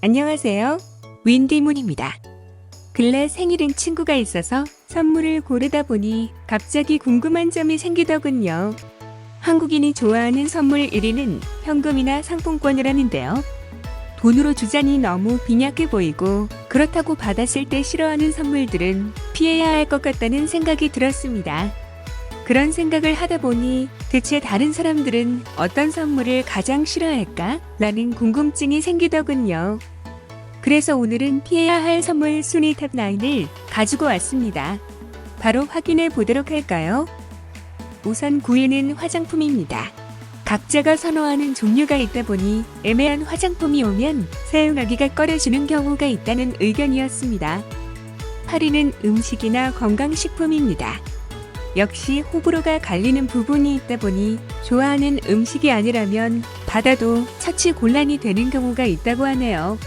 안녕하세요. 윈디문입니다. 근래 생일인 친구가 있어서 선물을 고르다 보니 갑자기 궁금한 점이 생기더군요. 한국인이 좋아하는 선물 1위는 현금이나 상품권이라는데요. 돈으로 주자니 너무 빈약해 보이고 그렇다고 받았을 때 싫어하는 선물들은 피해야 할 것 같다는 생각이 들었습니다. 그런 생각을 하다 보니 대체 다른 사람들은 어떤 선물을 가장 싫어할까? 라는 궁금증이 생기더군요. 그래서 오늘은 피해야 할 선물 순위 탑 9을 가지고 왔습니다. 바로 확인해 보도록 할까요? 우선 9위는 화장품입니다. 각자가 선호하는 종류가 있다 보니 애매한 화장품이 오면 사용하기가 꺼려지는 경우가 있다는 의견이었습니다. 8위는 음식이나 건강식품입니다. 역시 호불호가 갈리는 부분이 있다 보니 좋아하는 음식이 아니라면 받아도 처치 곤란이 되는 경우가 있다고 하네요.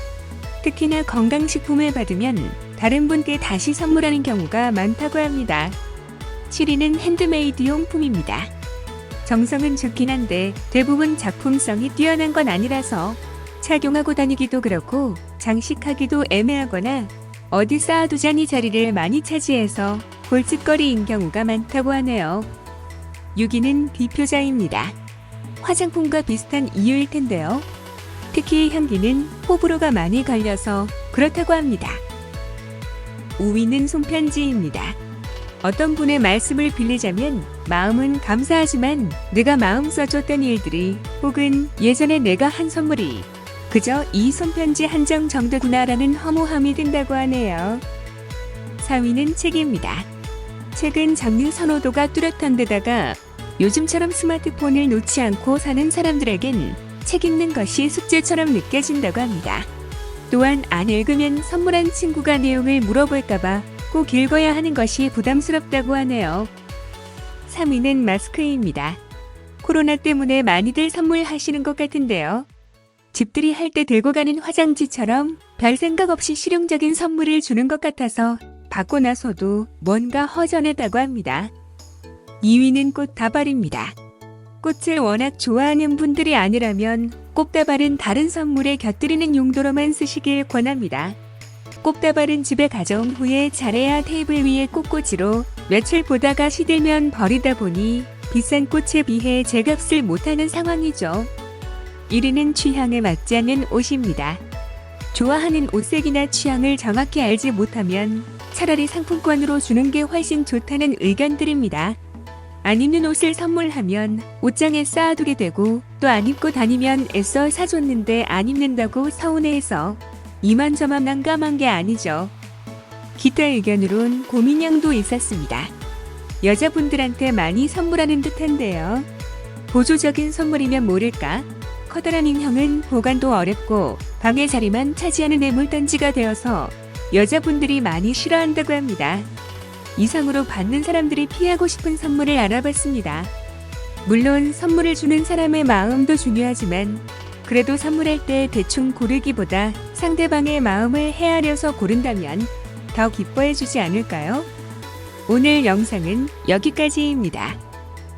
특히나 건강식품을 받으면 다른 분께 다시 선물하는 경우가 많다고 합니다. 7위는 핸드메이드 용품입니다. 정성은 좋긴 한데 대부분 작품성이 뛰어난 건 아니라서 착용하고 다니기도 그렇고 장식하기도 애매하거나 어디 쌓아두자니 자리를 많이 차지해서 골칫거리인 경우가 많다고 하네요. 6위는 비표자입니다. 화장품과 비슷한 이유일 텐데요. 특히 향기는 호불호가 많이 갈려서 그렇다고 합니다. 5위는 손편지입니다. 어떤 분의 말씀을 빌리자면 마음은 감사하지만 내가 마음 써줬던 일들이 혹은 예전에 내가 한 선물이 그저 이 손편지 한 장 정도구나라는 허무함이 든다고 하네요. 4위는 책입니다. 책은 장르 선호도가 뚜렷한 데다가 요즘처럼 스마트폰을 놓지 않고 사는 사람들에겐 책 읽는 것이 숙제처럼 느껴진다고 합니다. 또한 안 읽으면 선물한 친구가 내용을 물어볼까봐 꼭 읽어야 하는 것이 부담스럽다고 하네요. 3위는 마스크입니다. 코로나 때문에 많이들 선물하시는 것 같은데요. 집들이 할 때 들고 가는 화장지처럼 별 생각 없이 실용적인 선물을 주는 것 같아서 받고 나서도 뭔가 허전하다고 합니다. 2위는 꽃다발입니다. 꽃을 워낙 좋아하는 분들이 아니라면 꽃다발은 다른 선물에 곁들이는 용도로만 쓰시길 권합니다. 꽃다발은 집에 가져온 후에 잘해야 테이블 위에 꽃꽂이로 며칠 보다가 시들면 버리다 보니 비싼 꽃에 비해 제값을 못하는 상황이죠. 1위는 취향에 맞지 않는 옷입니다. 좋아하는 옷색이나 취향을 정확히 알지 못하면 차라리 상품권으로 주는 게 훨씬 좋다는 의견들입니다. 안 입는 옷을 선물하면 옷장에 쌓아두게 되고 또 안 입고 다니면 애써 사줬는데 안 입는다고 서운해해서 이만저만 난감한 게 아니죠. 기타 의견으론 고민형도 있었습니다. 여자분들한테 많이 선물하는 듯한데요. 보조적인 선물이면 모를까? 커다란 인형은 보관도 어렵고 방의 자리만 차지하는 애물단지가 되어서 여자분들이 많이 싫어한다고 합니다. 이상으로 받는 사람들이 피하고 싶은 선물을 알아봤습니다. 물론 선물을 주는 사람의 마음도 중요하지만 그래도 선물할 때 대충 고르기보다 상대방의 마음을 헤아려서 고른다면 더 기뻐해 주지 않을까요? 오늘 영상은 여기까지입니다.